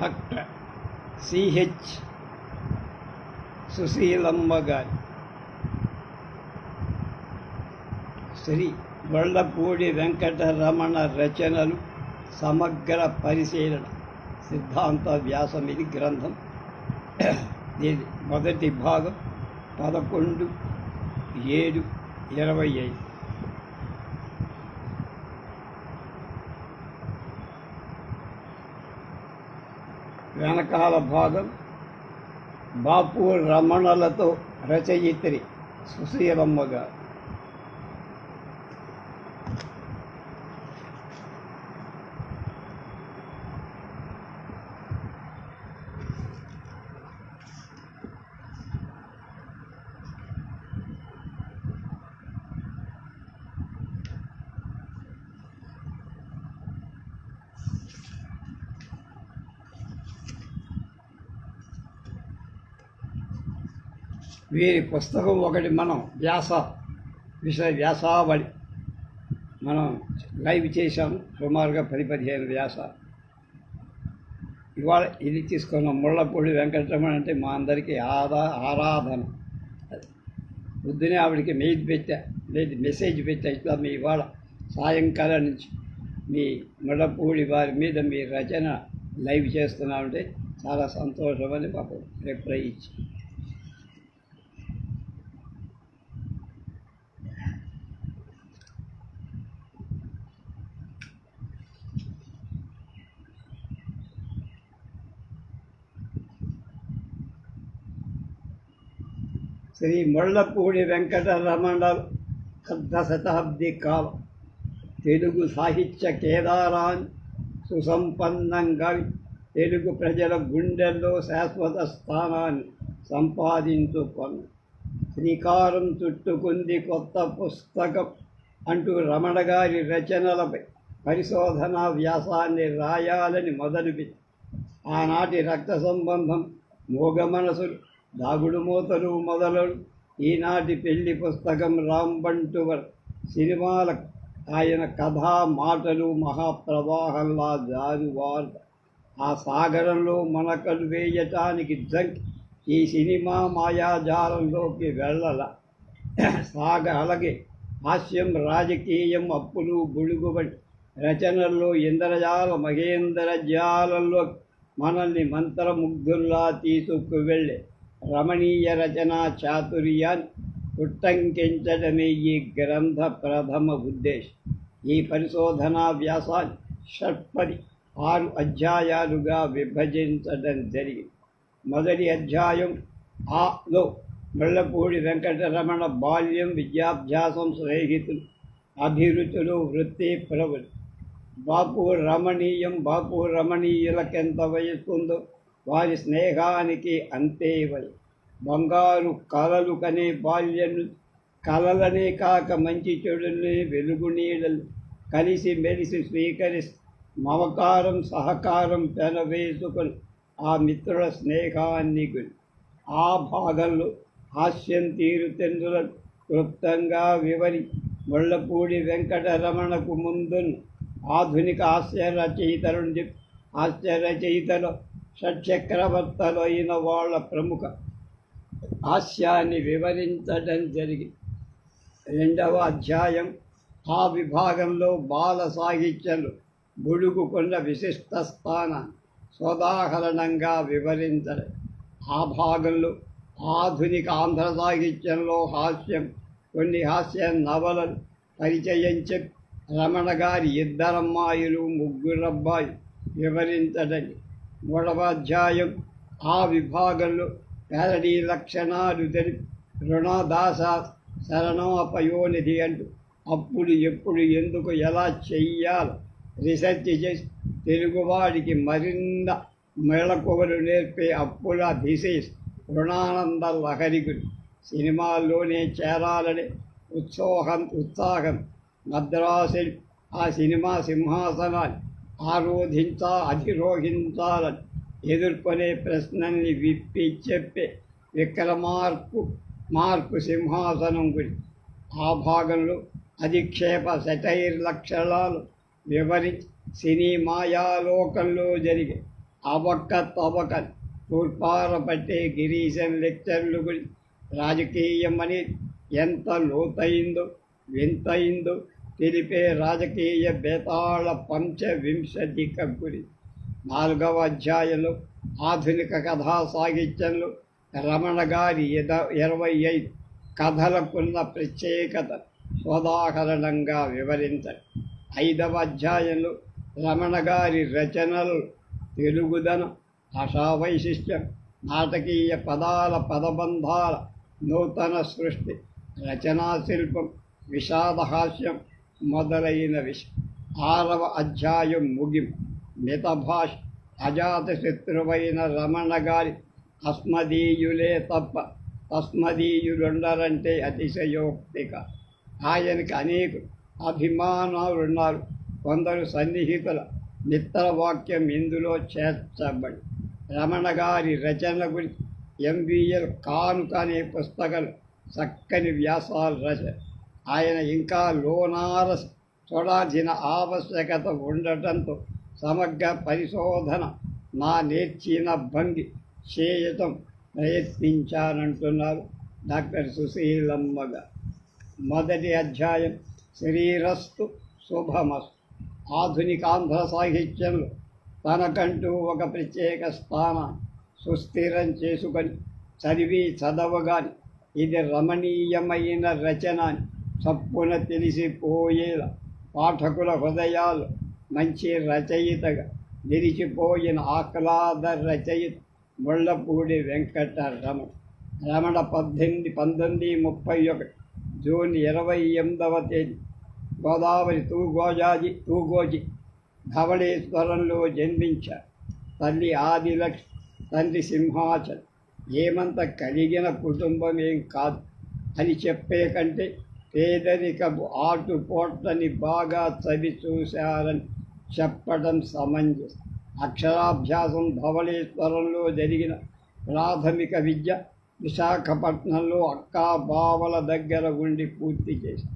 Doctor. CH Susheelamma గారి. శ్రీ గొళ్ళపూడి వెంకటరమణ రచనలు సమగ్ర పరిశీలన సిద్ధాంత వ్యాసం ఇది గ్రంథం. దీని మొదటి భాగం పదకొండు ఏడు ఇరవై ఐదు. వెనకాల భాగం బాపు రమణలతో రచయిత్రి సుశీలమ్మ గారు. వీరి పుస్తకం ఒకటి మనం వ్యాస విషయ వ్యాసావళి మనం లైవ్ చేశాము సుమారుగా పది పదిహేను వ్యాస. ఇవాళ ఇది తీసుకున్నాం ముళ్ళపూడి వెంకటరమణ అంటే మా అందరికీ ఆదా ఆరాధన. పొద్దునే ఆవిడకి మెయిల్ పెట్టా లేదు మెసేజ్ పెట్టా ఇట్లా మీ ఇవాళ సాయంకాలం నుంచి మీ ముళ్ళపూడి వారి మీద మీ రచన లైవ్ చేస్తున్నామంటే చాలా సంతోషమని మాకు రిప్లై ఇచ్చి శ్రీ ముళ్ళపూడి వెంకటరమణ శతాబ్ది కాల తెలుగు సాహిత్య కేదారాన్ని సుసంపన్నంగా తెలుగు ప్రజల గుండెల్లో శాశ్వత స్థానాన్ని సంపాదించుకొని శ్రీకారం చుట్టుకుంది కొత్త పుస్తకం అంటూ రమణ గారి రచనలపై పరిశోధనా వ్యాసాన్ని రాయాలని మొదలుపెట్టి ఆనాటి రక్త సంబంధం మోగ మనసులు దాగుడు మూతలు మొదలడు ఈనాటి పెళ్ళి పుస్తకం రాంబంటువర్ సినిమాల ఆయన కథా మాటలు మహాప్రవాహంలా జారువారు. ఆ సాగరంలో మనకలు వేయటానికి జంక్ ఈ సినిమా మాయాజాలంలోకి వెళ్ళల. సాగ అలాగే హాస్యం రాజకీయం అప్పులు గుడుగుబడి రచనల్లో ఇంద్రజాల మహేంద్ర జాలంలో మనల్ని మంత్రముగ్ధుల్లా తీసుకువెళ్ళే రమణీయ రచనా చాతుర్యాన్ని ఉట్టంకించడమే ఈ గ్రంథ ప్రథమ ఉద్దేశం ఈ పరిశోధనా వ్యాసాన్ని షట్పది ఆరు అధ్యాయాలుగా విభజించడం జరిగింది మొదటి అధ్యాయం ఆలో ముళ్ళపూడి వెంకటరమణ బాల్యం విద్యాభ్యాసం స్నేహితులు అభిరుచులు వృత్తి ప్రవృత్తి బాపు రమణీయం బాపు రమణీయులకెంత వయస్సుందో వారి స్నేహానికి అంతే బంగారు కలలు కనే బాల్యను కలలనే కాక మంచి చెడుల్ని వెలుగు నీడలు కలిసి మెలిసి స్వీకరిస్తూ మమకారం సహకారం పెనవేసుకొని ఆ మిత్రుల స్నేహాన్ని గురి ఆ భాగంలో హాస్యం తీరుతెందులను క్లుప్తంగా వివరి ముళ్ళపూడి వెంకటరమణకు ముందు ఆధునిక హాస్య రచయితలను హాస్య రచయితలో షట్చక్రవర్తలు అయిన వాళ్ళ ప్రముఖ హాస్యాన్ని వివరించడం జరిగింది రెండవ అధ్యాయం ఆ విభాగంలో బాల సాహిత్యంలో బుడుగుకున్న విశిష్ట స్థానాన్ని సోదాహరణంగా వివరించడం ఆ భాగంలో ఆధునిక ఆంధ్ర సాహిత్యంలో హాస్యం కొన్ని హాస్య నవలలు పరిచయం చెప్పి రమణ గారి ఇద్దరమ్మాయిలు ముగ్గురబ్బాయి వివరించడని మూడవ అధ్యాయం ఆ విభాగంలో పేరడీ లక్షణాలు తెలిపి రుణదాస శరణోపయోనిధి అంటూ అప్పుడు ఎప్పుడు ఎందుకు ఎలా చెయ్యాలో రీసెర్చ్ చేసి తెలుగువాడికి మరింత మెళకువలు నేర్పే అప్పుల దిశేష్ రుణానంద లహరికుడు. సినిమాల్లోనే చేరాలని ఉత్సాహం ఉత్సాహం. మద్రాసు ఆ సినిమా సింహాసనాన్ని ఆరోధించా అధిరోహించాలని ఎదుర్కొనే ప్రశ్నల్ని విప్పి చెప్పే విక్రమార్కు మార్పు సింహాసనం గురి. ఆ భాగంలో అధిక్షేప సెటైర్ లక్షణాలు వివరించి సినీ మాయాలోకంలో జరిగే అవక్క తవక తూర్పార పట్టే గిరీశన్ లెక్చర్లు గురించి రాజకీయమని ఎంత లోతైందో వింతైందో తెలిపే రాజకీయ బేతాళ పంచవింశతిక గురి. నాలుగవ అధ్యాయంలో ఆధునిక కథా సాహిత్యంలో రమణ గారి ఎద ఇరవై ఐదు కథలకున్న ప్రత్యేకత సోదాహరణంగా వివరించండి ఐదవ అధ్యాయంలో రమణ గారి రచనలు తెలుగుదనం భాషావైశిష్ట్యం నాటకీయ పదాల పదబంధాల నూతన సృష్టి రచనా శిల్పం విషాదహాస్యం మొదలైన విషయం ఆరవ అధ్యాయం ముగింపు మితభాష అజాతశత్రువైన రమణ గారి అస్మదీయులే తప్ప తస్మదీయులుండరంటే అతిశయోక్తిక. ఆయనకి అనేక అభిమానాలున్నారు కొందరు సన్నిహితుల మిత్రవాక్యం ఇందులో చేర్చబడి రమణ గారి రచన గురించి ఎంబీఎల్ కానుక అనే పుస్తకాలు చక్కని వ్యాసాలు రచ ఆయన ఇంకా లోనార చూడాల్సిన ఆవశ్యకత ఉండటంతో సమగ్ర పరిశోధన నా నేర్చిన భంగి చేయటం ప్రయత్నించానంటున్నారు డాక్టర్ సుశీలమ్మగా. మొదటి అధ్యాయం శరీరస్తు శుభమస్తు. ఆధునిక ఆంధ్ర సాహిత్యంలో తనకంటూ ఒక ప్రత్యేక స్థానం సుస్థిరం చేసుకొని చదివి చదవగాని ఇది రమణీయమైన రచన అని చప్పున తెలిసిపోయేలా పాఠకుల హృదయాలు మంచి రచయితగా నిలిచిపోయిన ఆహ్లాద రచయిత ముళ్ళపూడి వెంకటరమణ రమణ పద్దెనిమిది పంతొమ్మిది ముప్పై ఒకటి జూన్ ఇరవై ఎనిమిదవ తేదీ గోదావరి తూగోజాజి తూగోజి ధవళేశ్వరంలో జన్మించారు తల్లి ఆదిలక్ష్మి తండ్రి సింహాచల్. ఏమంత కలిగిన కుటుంబం ఏం కాదు. అని చెప్పే కంటే పేదరిక ఆటుపోట్లని బాగా చవి చూశారని చెప్పడం సమంజసం అక్షరాభ్యాసం ధవళేశ్వరంలో జరిగిన ప్రాథమిక విద్య విశాఖపట్నంలో అక్కా బావల దగ్గర ఉండి పూర్తి చేసి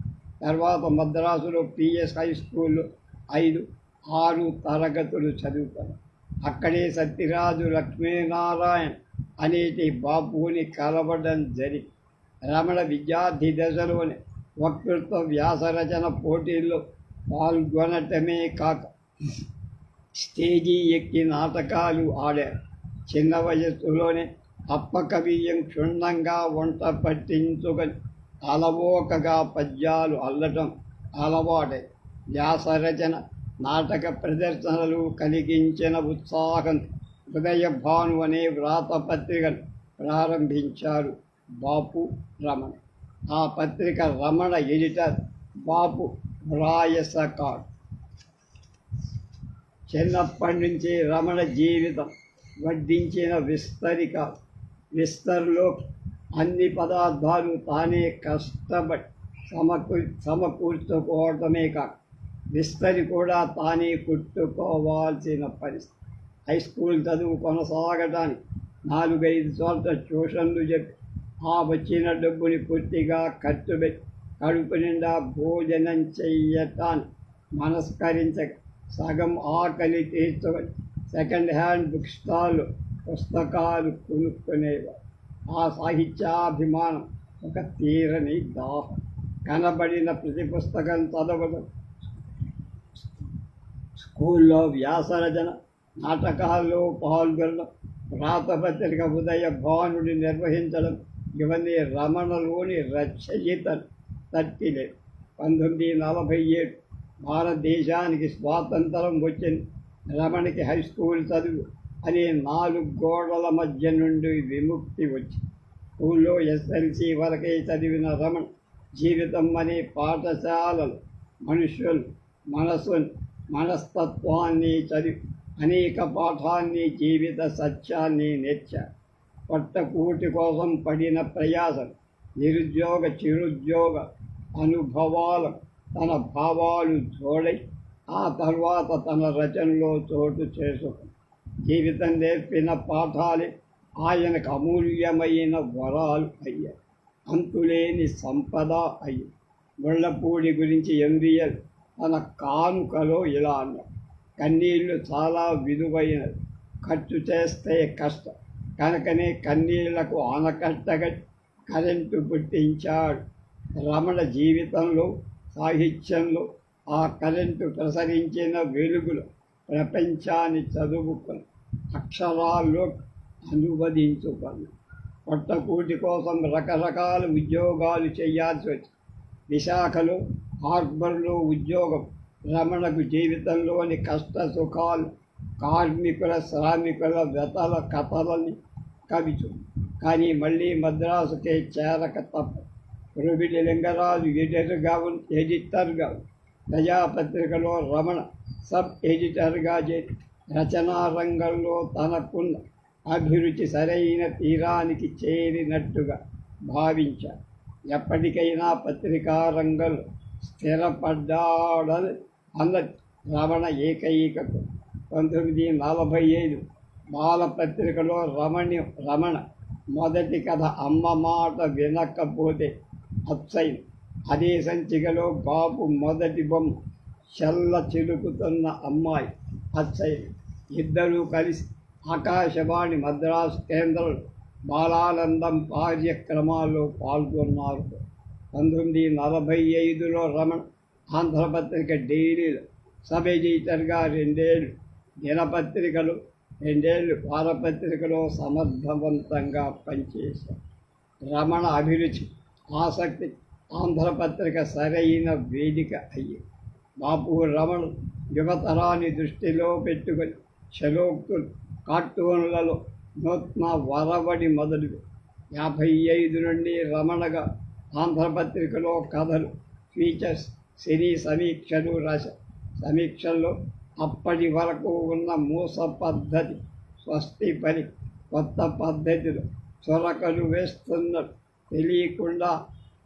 తర్వాత మద్రాసులో పిఎస్ హై స్కూల్లో ఐదు ఆరు తరగతులు చదువుతారు అక్కడే సత్యరాజు లక్ష్మీనారాయణ అనేటి బాపుని కలవడం జరిగి రమణ విద్యార్థి దశలోనే వక్తృత్వ వ్యాసరచన పోటీల్లో పాల్గొనటమే కాక స్టేజీ ఎక్కి నాటకాలు ఆడారు. చిన్న వయస్సులోనే అప్పకవియం క్షుణ్ణంగా వంట పట్టించుకొని అలవోకగా పద్యాలు అల్లటం అలవాటే వ్యాసరచన నాటక ప్రదర్శనలు కలిగించిన ఉత్సాహం హృదయ భాను అనే వ్రాతపత్రికను ప్రారంభించారు బాపు రమణ. ఆ పత్రిక రమణ ఎడిటర్ బాపు వ్రాయసకాడ్ చిన్నప్పటి నుంచి రమణ జీవితం వడ్డించిన విస్తరిక విస్తర్లో అన్ని పదార్థాలు తానే కష్టపడి సమకూ సమకూర్చుకోవటమే కాక విస్తరి కూడా తానే కుట్టుకోవాల్సిన పరిస్థితి. హై స్కూల్ చదువు కొనసాగడానికి నాలుగైదు చోట్ల ట్యూషన్లు చెప్పి ఆ వచ్చిన డబ్బుని పూర్తిగా ఖర్చు పెట్టి కడుపు నిండా భోజనం చెయ్యటాన్ మనస్కరించక సగం ఆకలి తీర్చుకొని సెకండ్ హ్యాండ్ బుక్ స్టాల్ పుస్తకాలు కొనుక్కునేవారు ఆ సాహిత్యాభిమానం ఒక తీరని దాహం. కనబడిన ప్రతి పుస్తకం చదవడం స్కూల్లో వ్యాసరచన నాటకాల్లో పాల్గొనడం రాతపత్రిక ఉదయ భానుడి నిర్వహించడం ఇవన్నీ రమణలోని రచయితలు తట్టిలే పంతొమ్మిది నలభై ఏడు భారతదేశానికి స్వాతంత్రం వచ్చింది. రమణికి హై స్కూల్ చదువు అనే నాలుగు గోడల మధ్య నుండి విముక్తి వచ్చింది. స్కూల్లో ఎస్ఎల్సి వరకే చదివిన రమణ జీవితం అనే పాఠశాలలు మనుషులు మనసుని మనస్తత్వాన్ని చదివి అనేక పాఠాన్ని జీవిత సత్యాన్ని నేర్చారు పొట్టకూటి కోసం పడిన ప్రయాసం నిరుద్యోగ చిరుద్యోగ అనుభవాలు తన భావాలు జోడై ఆ తర్వాత తన రచనలో చోటు చేసుకు జీవితం నేర్పిన పాఠాలే ఆయనకు అమూల్యమైన వరాలు అయ్యాయి. అంతులేని సంపద అయ్యి ముళ్ళపూడి గురించి ఎంబీఎల్ తన కానుకలో ఇలా అన్నారు కన్నీళ్ళు చాలా విలువైనది ఖర్చు చేస్తే కష్టం. కనుకనే కన్నీళ్ళకు ఆనకట్టగా కరెంటు పుట్టించాడు. రమణ జీవితంలో సాహిత్యంలో ఆ కరెంటు ప్రసరించిన వెలుగులు ప్రపంచాన్ని చదువుకొని అక్షరాల్లో అనువదించుకొని పొట్టకూటి కోసం రకరకాల ఉద్యోగాలు చేయాల్సి వచ్చి విశాఖలో హార్బర్లో ఉద్యోగం రమణకు జీవితంలోని కష్ట సుఖాలు కార్మికుల శ్రామికుల వ్యతల కథలని కవిచు కానీ మళ్ళీ మద్రాసుకే చేరక తప్ప రుబిడి లింగరాజు ఎడిటర్గా ఉన్- ఎడిటర్గా ప్రజాపత్రికలో రమణ సబ్ ఎడిటర్గా చేరి రచనా రంగంలో తనకున్న అభిరుచి సరైన తీరానికి చేరినట్టుగా భావించారు ఎప్పటికైనా పత్రికా రంగంలో స్థిరపడ్డాడని అన్నది రమణ ఏకైకకు. పంతొమ్మిది నలభై ఐదు బాలపత్రికలో రమణి రమణ మొదటి కథ అమ్మ మాట వినకపోతే అచ్చైన్ అదే సంచికలో బాబు మొదటి బొమ్మ చల్ల చిలుకుతున్న అమ్మాయి అచ్చైన్ ఇద్దరూ కలిసి ఆకాశవాణి మద్రాసు కేంద్రం బాలానందం కార్యక్రమాల్లో పాల్గొన్నారు. పంతొమ్మిది నలభై ఐదులో రమణ ఆంధ్రపత్రిక డైరీలో సబ్ ఎడిటర్గా రెండేళ్ళు దినపత్రికలు రెండేళ్ళు వారపత్రికలో సమర్థవంతంగా పనిచేశారు రమణ అభిరుచి ఆసక్తి ఆంధ్రపత్రిక సరైన వేదిక అయ్యి బాపు రమణ యువతరాన్ని దృష్టిలో పెట్టుకొని శలోక్తులు కార్టూన్లలో నూత్న వరవడి మొదలు యాభై ఐదు నుండి రమణగా ఆంధ్రపత్రికలో కథలు ఫీచర్స్ సినీ సమీక్షలు రాశారు సమీక్షల్లో అప్పటి వరకు ఉన్న మూస పద్ధతి స్వస్తి పని కొత్త పద్ధతిలో చొరకలు వేస్తున్నట్టు తెలియకుండా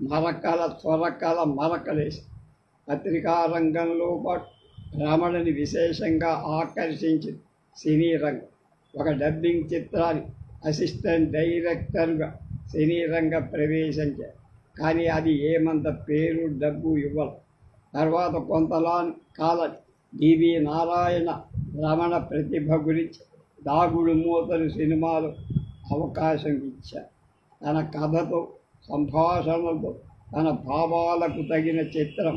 మరకల చొరకల మరకలేసి పత్రికా రంగంలో పాటు రమణని విశేషంగా ఆకర్షించింది సినీ రంగం ఒక డబ్బింగ్ చిత్రాన్ని అసిస్టెంట్ డైరెక్టర్గా సినీ రంగ ప్రవేశించారు కానీ అది ఏమంత పేరు డబ్బు ఇవ్వరు తర్వాత కొంతలా కాలం డివి నారాయణ రమణ ప్రతిభ గురించి దాగుడు మూతలు సినిమాలు అవకాశం ఇచ్చారు తన కథతో సంభాషణలతో తన భావాలకు తగిన చిత్రం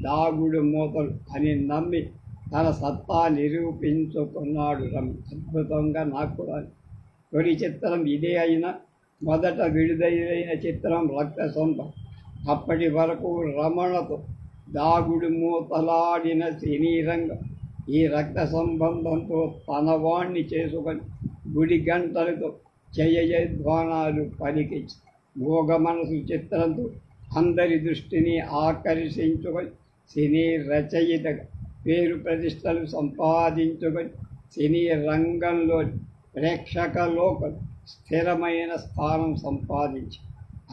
దాగుడు మూతలు అని నమ్మి తన సత్తా నిరూపించుకున్నాడు రమ్ అద్భుతంగా నాకు తొలి చిత్రం ఇదే అయినా మొదట విడుదలైన చిత్రం రక్త సొంత అప్పటి వరకు రమణతో దాగుడు మూతలాడిన సినీ రంగం ఈ రక్త సంబంధంతో తనవాణ్ణి చేసుకొని గుడి గంటలతో జయజయధ్వానాలు పలికించి భోగ మనసు చిత్రంతో అందరి దృష్టిని ఆకర్షించుకొని సినీ రచయితగా పేరు ప్రతిష్టలు సంపాదించుకొని సినీ రంగంలో ప్రేక్షక లోకం స్థిరమైన స్థానం సంపాదించి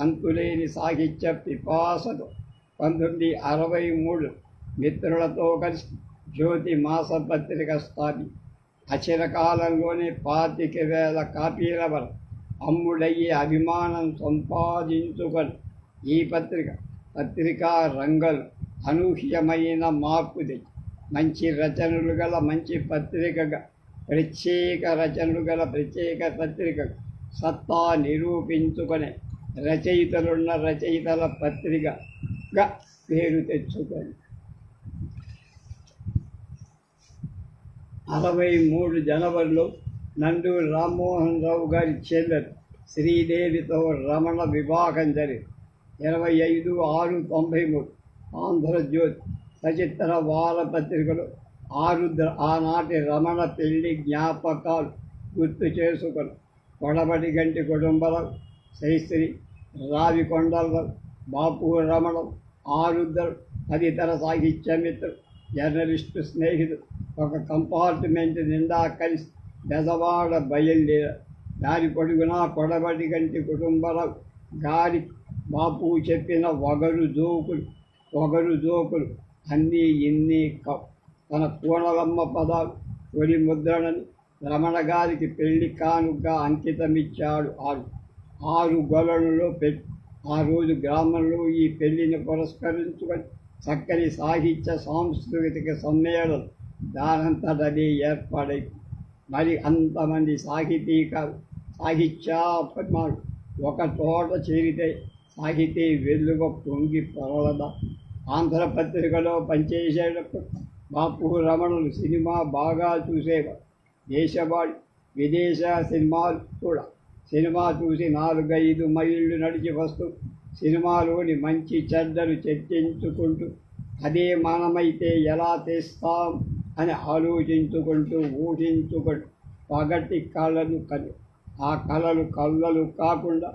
అంతులేని సాహిత్య పిపాసతో పంతొమ్మిది అరవై మూడు మిత్రులతో కలిసి జ్యోతి మాసపత్రిక స్థాపి అచిరకాలంలోనే పాతిక వేల కాపీల వరకు అమ్ముడయ్యే అభిమానం సంపాదించుకొని ఈ పత్రిక పత్రికా రంగలు అనూహ్యమైన మార్పు తెచ్చి మంచి రచనలు గల మంచి పత్రికగా ప్రత్యేక రచనలు గల ప్రత్యేక పత్రిక సత్తా నిరూపించుకునే రచయితలున్న రచయితల పత్రిక గా పేరు తెచ్చుకొని అరవై మూడు జనవరిలో నందూరు రామ్మోహన్ రావు గారి చెల్లెలు శ్రీదేవితో రమణ వివాహం జరిగింది ఇరవై ఐదు ఆరు తొంభై మూడు ఆంధ్రజ్యోతి సచిత్ర వారపత్రికలో ఆరుద్ర ఆనాటి రమణ పెళ్ళి జ్ఞాపకాలు గుర్తు చేసుకుని కొడబడి గంటి కుటుంబరావు శ్రీశ్రీ రావి కొండలరావు బాపు రమణం ఆరుద్దరు తదితర సాహిత్య మిత్రులు జర్నలిస్టు స్నేహితుడు ఒక కంపార్ట్మెంట్ నిండా కలిసి బెదవాడ బయలుదేరారు. దారి పొడుగునా కొడబడి గంటి కుటుంబరావు గారి బాపు చెప్పిన వగరు జోకులు వగరు జోకులు అన్నీ ఇన్ని క. తన పూర్ణలమ్మ పదాలు తొలి ముద్రణని రమణ గారికి పెళ్ళి కానుగా అంకితమిచ్చాడు ఆరు. ఆరు గొలనులో పెట్టి ఆ రోజు గ్రామంలో ఈ పెళ్ళిని పురస్కరించుకొని చక్కని సాహిత్య సాంస్కృతిక సమ్మేళనం దానంతటదే ఏర్పాడై మరి అంతమంది సాహితీక సాహిత్యాభిమానులు ఒక చోట చేరితే సాహితీ వెలుగు పొంగి పొరలద. ఆంధ్రపత్రికలో పనిచేసేటప్పుడు బాపు రమణులు సినిమా బాగా చూసేవారు. దేశవాడి విదేశ సినిమాలు కూడా సినిమా చూసి నాలుగైదు మైళ్ళు నడిచి వస్తూ సినిమాలోని మంచి చెడ్డలు చర్చించుకుంటూ అదే మనమైతే ఎలా తెస్తాం అని ఆలోచించుకుంటూ ఊహించుకుంటూ పగటి కళను కలి ఆ కళలు కళ్ళలు కాకుండా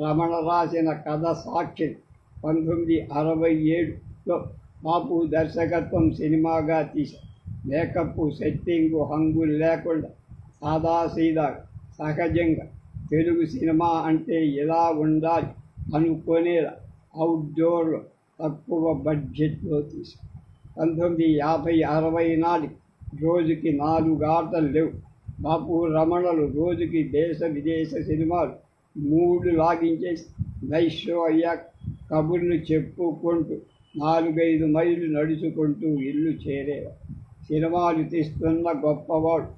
రమణ రాసిన కథ సాక్షి పంతొమ్మిది అరవై ఏడులో బాపు దర్శకత్వం సినిమాగా తీశారు మేకప్ సెట్టింగ్ హంగులు లేకుండా సాదాసీదా సహజంగా తెలుగు సినిమా అంటే ఎలా ఉండాలి అనుకునేలా అవుట్డోర్ తక్కువ బడ్జెట్లో తీసు పంతొమ్మిది యాభై అరవై నాటి రోజుకి నాలుగు ఆటలు లేవు. బాపు రమణలు రోజుకి దేశ విదేశ సినిమాలు మూడు లాగించేసి నైట్ షో అయ్యాక కబుర్లు చెప్పుకుంటూ నాలుగైదు మైళ్ళు నడుచుకుంటూ ఇల్లు చేరేవారు. సినిమాలు తీస్తున్న గొప్పవాడు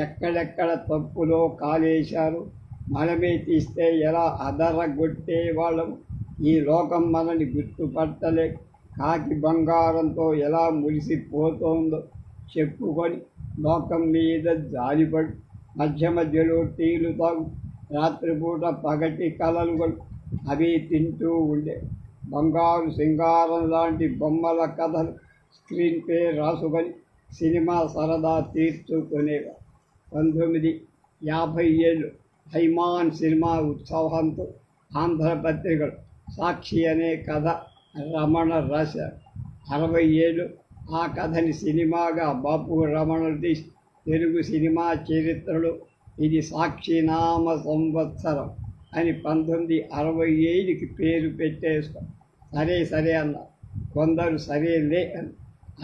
ఎక్కడెక్కడ తప్పులో కాలేశారు మనమే తీస్తే ఎలా అదరగొట్టే వాళ్ళం ఈ లోకం మనని గుర్తుపట్టలే. కాకి బంగారంతో ఎలా మురిసిపోతోందో చెప్పుకొని లోకం మీద జాలిపడి. మధ్య మధ్యలో టీలు తాగు. రాత్రిపూట పగటి కలలు కొడు అవి తింటూ ఉండే. బంగారు సింగారం లాంటి బొమ్మల కథలు స్క్రీన్ పే రాసుకొని సినిమా సరదా తీర్చుకునేవారు. పంతొమ్మిది యాభై ఏళ్ళు. హైమాన్ సినిమా ఉత్సవంతో ఆంధ్రపత్రికలు. సాక్షి అనే కథ రమణ రాశారు అరవై ఏళ్ళు ఆ కథని సినిమాగా బాపు రమణ తీసి తెలుగు సినిమా చరిత్రలో ఇది సాక్షినామ సంవత్సరం అని పంతొమ్మిది అరవై ఐదుకి పేరు పెట్టేసుకో సరే సరే అన్న. కొందరు సరేలే అని.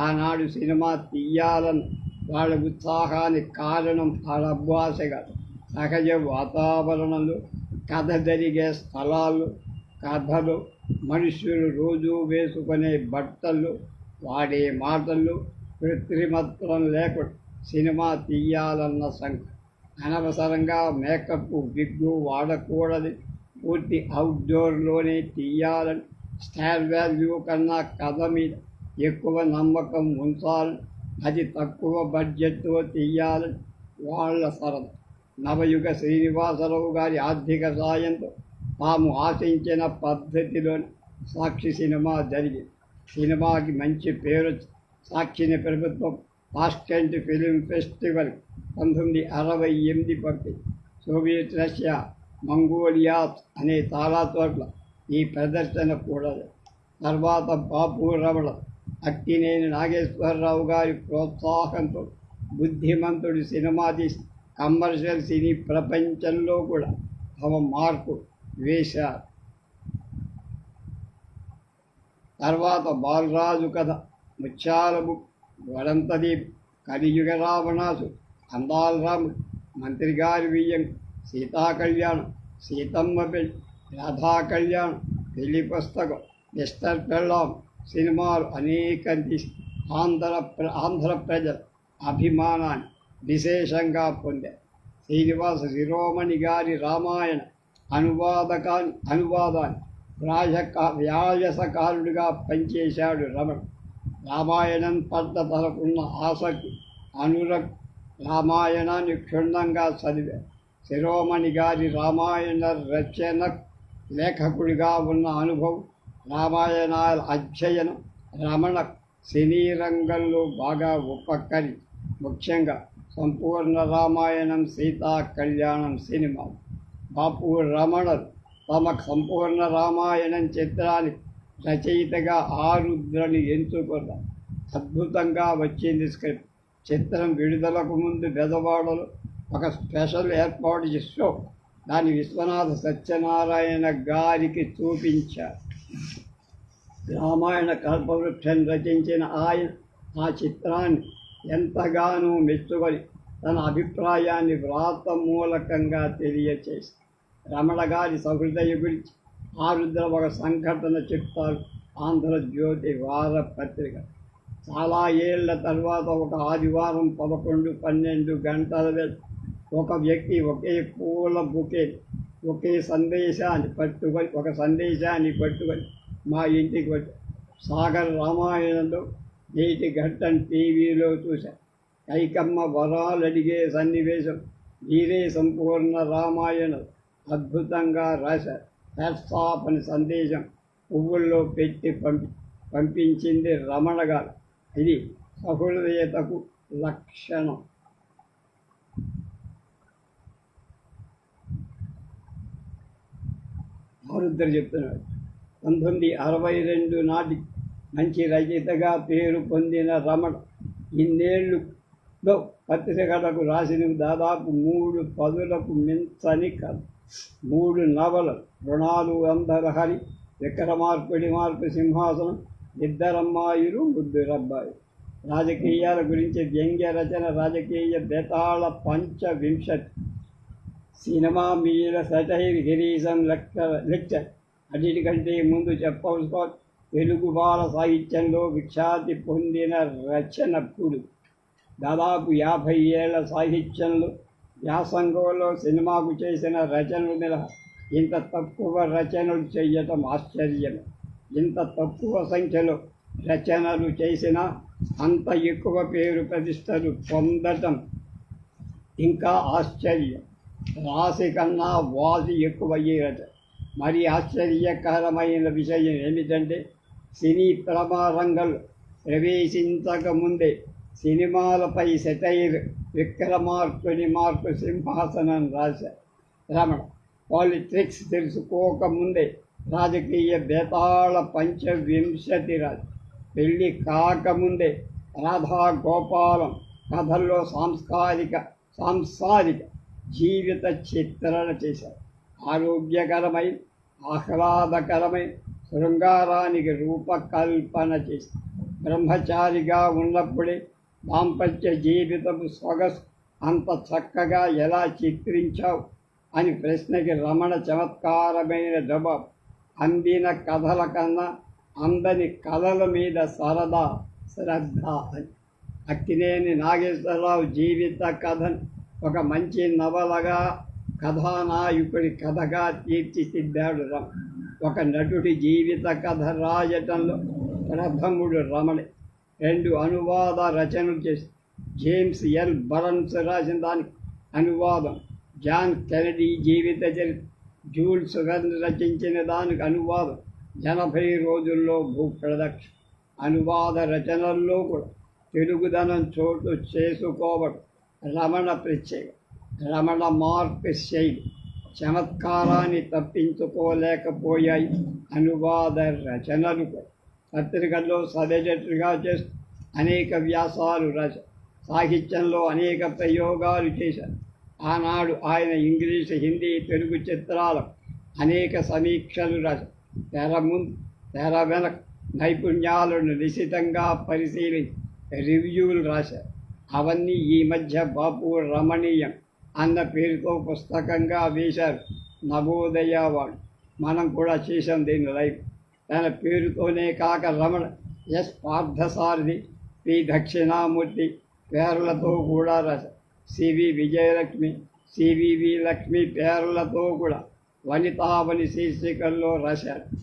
ఆనాడు సినిమా తీయాలని వాళ్ళ ఉత్సాహానికి కారణం వాళ్ళ అభ్యాసగా సహజ వాతావరణాలు కథ జరిగే స్థలాలు కథలు మనుషులు రోజు వేసుకునే బట్టలు వాడే మాటలు కృత్రిమత్వం లేకుండా సినిమా తీయాలన్న సంఖ్య అనవసరంగా మేకప్ బిగ్గు వాడకూడదు. పూర్తి అవుట్డోర్లోనే తీయాలని స్టార్ వాల్యూ కన్నా కథ మీద ఎక్కువ నమ్మకం ఉంచాలని అది తక్కువ బడ్జెట్తో తీయాలని వాళ్ళ సరదా. నవయుగ శ్రీనివాసరావు గారి ఆర్థిక సాయంతో తాము ఆశించిన పద్ధతిలోని సాక్షి సినిమా జరిగింది. సినిమాకి మంచి పేరు సాక్షిని ప్రభుత్వం టాస్కెంట్ ఫిలిం ఫెస్టివల్ పంతొమ్మిది అరవై ఎనిమిది పంపింది సోవియట్ రష్యా మంగోలియా అనే చాలా చోట్ల ఈ ప్రదర్శన కూడా తర్వాత బాపు రమణ అక్కినేని నాగేశ్వరరావు గారి ప్రోత్సాహంతో బుద్ధిమంతుడు సినిమా తీసి కమర్షియల్ సినీ ప్రపంచంలో కూడా అవ మార్పు వేశారు. తర్వాత బాలరాజు కథ ముత్యాలము వడంతదీప్ కలియుగ రావణాసు అందాల రాముడు మంత్రి గారి బియ్యం సీతా కళ్యాణం సీతమ్మ పెళ్ళి రాధా కళ్యాణం పెళ్ళి పుస్తకం మిస్టర్ పెళ్ళాం సినిమాలు అనేక ఆంధ్ర ప్ర- ఆంధ్ర ప్రజల అభిమానాన్ని విశేషంగా పొందారు శ్రీనివాస శిరోమణి గారి రామాయణ అనువాదకాన్ని అనువాదాన్ని వ్యాజక వ్యాయసకారుడిగా పనిచేశాడు రమణ. రామాయణం పట్ల తనకున్న ఆసక్తి అనురక్ రామాయణాన్ని క్షుణ్ణంగా చదివారు శిరోమణి గారి రామాయణ రచన లేఖకుడిగా ఉన్న అనుభవం రామాయణాల అధ్యయనం రమణ సినీ రంగంలో బాగా ఉపకరి ముఖ్యంగా సంపూర్ణ రామాయణం సీతా కళ్యాణం సినిమా. బాపు రమణలు తమ సంపూర్ణ రామాయణం చిత్రాన్ని రచయితగా ఆరుద్రని ఎంచుకున్నారు అద్భుతంగా వచ్చింది స్క్రిప్ట్. చిత్రం విడుదలకు ముందు బెదవాడలో ఒక స్పెషల్ ఏర్పాటు చేస్తూ దాని విశ్వనాథ సత్యనారాయణ గారికి చూపించారు. రామాయణ కల్పవృక్షం రచించిన ఆయన ఆ చిత్రాన్ని ఎంతగానో మెచ్చుకొని తన అభిప్రాయాన్ని వ్రాత మూలకంగా తెలియచేసి రమణ గారి సహృదయ గురించి ఆరుద్ర ఒక సంఘటన చెప్తారు ఆంధ్రజ్యోతి వార పత్రిక. చాలా ఏళ్ళ తర్వాత ఒక ఆదివారం పదకొండు పన్నెండు గంటల ఒక వ్యక్తి ఒకే పూల బుకే ఒకే సందేశాన్ని పట్టుకొని ఒక సందేశాన్ని పట్టుకొని మా ఇంటికి వచ్చి సాగర్ రామాయణంలో నేటి ఘట్టం టీవీలో చూశా. కైకమ్మ వరాలు అడిగే సన్నివేశం. వీరే సంపూర్ణ రామాయణం. అద్భుతంగా రాశారు హ్యాట్సాప్ అని సందేశం. పువ్వుల్లో పెట్టి పంపి పంపించింది రమణ గారు ఇది సహృదయతకు లక్షణం. ఆరుద్దరు చెప్తున్నాడు. పంతొమ్మిది అరవై రెండు నాటి మంచి రచయితగా పేరు పొందిన రమణ ఇన్నేళ్ళులో పత్రికలకు రాసిన దాదాపు మూడు పదులకు మించని కథ. మూడు నవలలు రుణాలు అందరహరి విక్రమార్పిడి మార్పు సింహాసనం ఇద్దరమ్మాయిలు ముద్దురబ్బాయి రాజకీయాల గురించి వ్యంగ్య రచన రాజకీయ బేతాళ పంచవింశతి సినిమా మీద సటైర్ గిరీశం లెక్క లెక్చర్. అన్నిటికంటే ముందు చెప్పవలసిన తెలుగు బాల సాహిత్యంలో విఖ్యాతి పొందిన రచనకుడు. దాదాపు యాభై ఏళ్ళ సాహిత్యంలో వ్యాసంగంలో సినిమాకు చేసిన రచనలు మినహా ఇంత తక్కువ రచనలు చేయటం ఆశ్చర్యం. ఇంత తక్కువ సంఖ్యలో రచనలు చేసిన అంత ఎక్కువ పేరు ప్రతిష్టలు పొందటం ఇంకా ఆశ్చర్యం. రాశి కన్నా వాసి ఎక్కువ అయ్యే రచన మరి ఆశ్చర్యకరమైన విషయం ఏమిటంటే సినీ ప్రమారంగంలో ప్రవేశించకముందే సినిమాలపై సెటైర్ విక్రమార్కుని మార్పు సింహాసనం రాశారు రమణ. పాలిటిక్స్ తెలుసుకోకముందే రాజకీయ బేతాళ పంచవింశతి రాజు పెళ్ళి కాకముందే రాధా గోపాలం కథల్లో సాంస్కారిక సాంసారిక జీవిత చిత్రణ చేశారు ఆరోగ్యకరమైన ఆహ్లాదకరమైన శృంగారానికి రూపకల్పన చేసి బ్రహ్మచారిగా ఉన్నప్పుడే దాంపత్య జీవితపు సొగసు అంత చక్కగా ఎలా చిత్రించావు అని ప్రశ్నకి రమణ చమత్కారమైన జవాబు. అందిన కథల కన్నా అందని కథల మీద సరదా శ్రద్ధ అని. అక్కినేని నాగేశ్వరరావు జీవిత కథను ఒక మంచి నవలగా కథానాయకుడి కథగా తీర్చిదిద్దాడు రమణ. ఒక నటుడి జీవిత కథ రాయటంలో ప్రథముడు రమణి. రెండు అనువాద రచనలు చేసి జేమ్స్ ఎల్ బరన్స్ రాసిన దానికి అనువాదం. జాన్ కెనడీ జీవిత చరిత్ర. జూల్స్ వెర్న్ రచించిన దానికి అనువాదం. ఎనభై రోజుల్లో భూప్రదక్ష అనువాద రచనల్లో కూడా తెలుగుదనం చోటు చేసుకోవడం రమణ ప్రత్యేక. రమణ మార్పు శైలి. చమత్కారాన్ని తప్పించుకోలేకపోయాయి. అనువాద రచనలు పత్రికల్లో సదజట్టుగా చేస్తూ అనేక వ్యాసాలు రచ సాహిత్యంలో అనేక ప్రయోగాలు చేశారు. ఆనాడు ఆయన ఇంగ్లీషు హిందీ తెలుగు చిత్రాల అనేక సమీక్షలు రచ తెర ముందు తెర వెనక నైపుణ్యాలను నిశితంగా పరిశీలించి రివ్యూలు రాశారు. అవన్నీ ఈ మధ్య బాపు రమణీయం అన్న పేరుతో పుస్తకంగా వేశారు నవోదయ వాడు. మనం కూడా చేసాం దీన్ని లైఫ్. తన పేరుతోనే కాక రమణ ఎస్ పార్థసారథి పి దక్షిణామూర్తి పేర్లతో కూడా రస. సివి విజయలక్ష్మి సివివి లక్ష్మి పేర్లతో కూడా వనితావని శీర్షికల్లో రాశారు.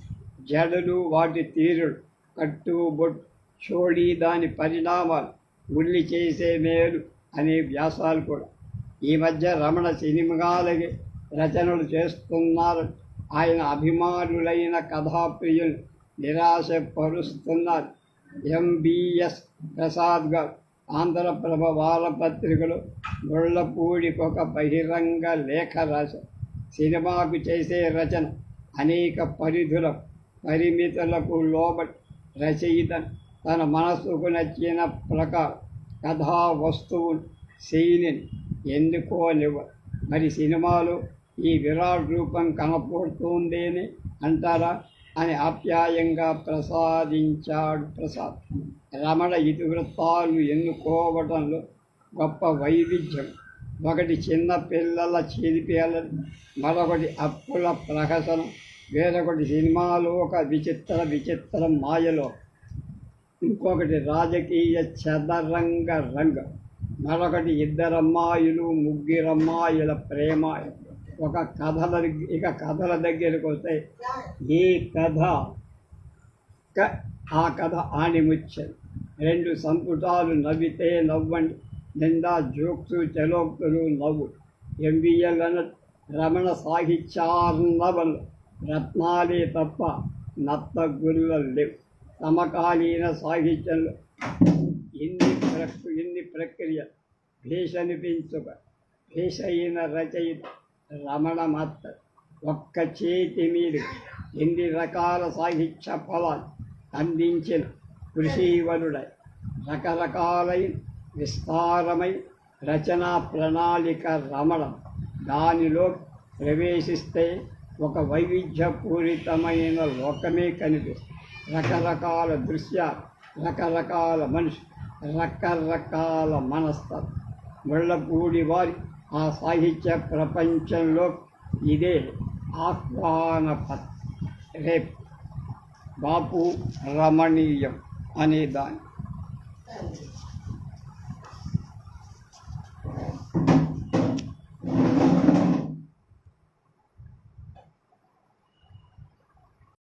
జడలు వాటి తీరుడు కట్టు బొట్టు చోడీ దాని పరిణామాలు ఉల్లి చేసే మేలు అనే వ్యాసాలు కూడా. ఈ మధ్య రమణ సినిమాలకి రచనలు చేస్తున్నారు. ఆయన అభిమానులైన కథాప్రియులు నిరాశపరుస్తున్నారు. ఎంబీఎస్ ప్రసాద్ గారు ఆంధ్రప్రభ వారపత్రికలో ముళ్ళపూడికి ఒక బహిరంగ లేఖ రాశారు సినిమాకు చేసే రచన అనేక పరిధుల పరిమితులకు లోబడి రచయిత తన మనసుకు నచ్చిన ప్రకారం కథా వస్తువు శైలిని ఎన్నుకోనివ్వ మరి సినిమాలు ఈ విరాట్ రూపం కనపడుతుందేని అంటారా? అని ఆప్యాయంగా ప్రసాదించాడు ప్రసాద్. రమణ ఇతివృత్తాలు ఎన్నుకోవటంలో గొప్ప వైవిధ్యం. ఒకటి చిన్న పిల్లల చిలిపేల మరొకటి అప్పుల ప్రహసనం వేరొకటి సినిమాలో ఒక విచిత్ర విచిత్ర మాయలో. ఇంకొకటి రాజకీయ చదరంగ రంగం. మరొకటి ఇద్దరమ్మాయిలు ముగ్గురమ్మాయిల ప్రేమ. ఒక కథల ఇక కథల దగ్గరికి వస్తే ఈ కథ క- ఆ కథ ఆణిముచ్చలు రెండు సంపుటాలు నవ్వితే నవ్వండి. నిండా జోక్సు చలోక్తులు నవ్వు. ఎంబీఎల్ రమణ సాహిత్యార్ణవలు రత్నాలే తప్ప నత్త గురువలు లేవు. సమకాలీన సాహిత్యంలో ఎన్ని ప్రకృతి ప్రక్రియ. భేషనిపించుక అయిన రచయిత రమణ మాత్ర ఒక్క చేతి మీద ఎన్ని రకాల సాహిత్య ఫలాలు అందించిన కృషీవరుడై రకరకాలైన విస్తారమై రచనా ప్రణాళిక రమణం దానిలో ప్రవేశిస్తే ఒక వైవిధ్యపూరితమైన లోకమే కనిపిస్తుంది. రకరకాల దృశ్యాలు రకరకాల మనిషి రకరకాల మనస్తత్వం. ముళ్ళపూడి వారి ఆ సాహిత్య ప్రపంచంలో ఇదే ఆహ్వాన రేప్ రేపు బాపు రమణీయం అనే